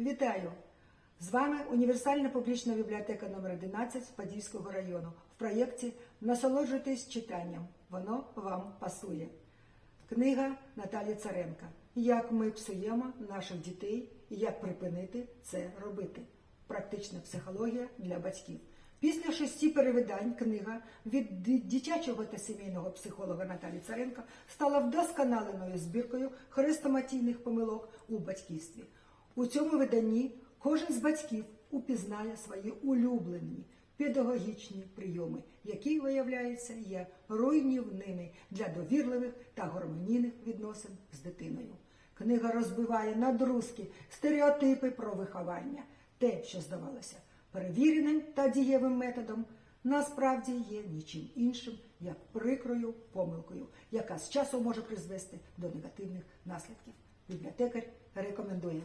Вітаю! З вами універсальна публічна бібліотека номер 11 Подільського району в проєкті Насолоджуйтесь читанням. Воно вам пасує. Книга Наталі Царенка. Як ми псуємо наших дітей і як припинити це робити. Практична психологія для батьків. Після шести перевидань книга від дитячого та сімейного психолога Наталі Царенка стала вдосконаленою збіркою хрестоматійних помилок у батьківстві. У цьому виданні кожен з батьків упізнає свої улюблені педагогічні прийоми, які, виявляється, є руйнівними для довірливих та гармонійних відносин з дитиною. Книга розбиває надрузки, стереотипи про виховання. Те, що здавалося перевіреним та дієвим методом, насправді є нічим іншим, як прикрою помилкою, яка з часом може призвести до негативних наслідків. Бібліотекар рекомендує.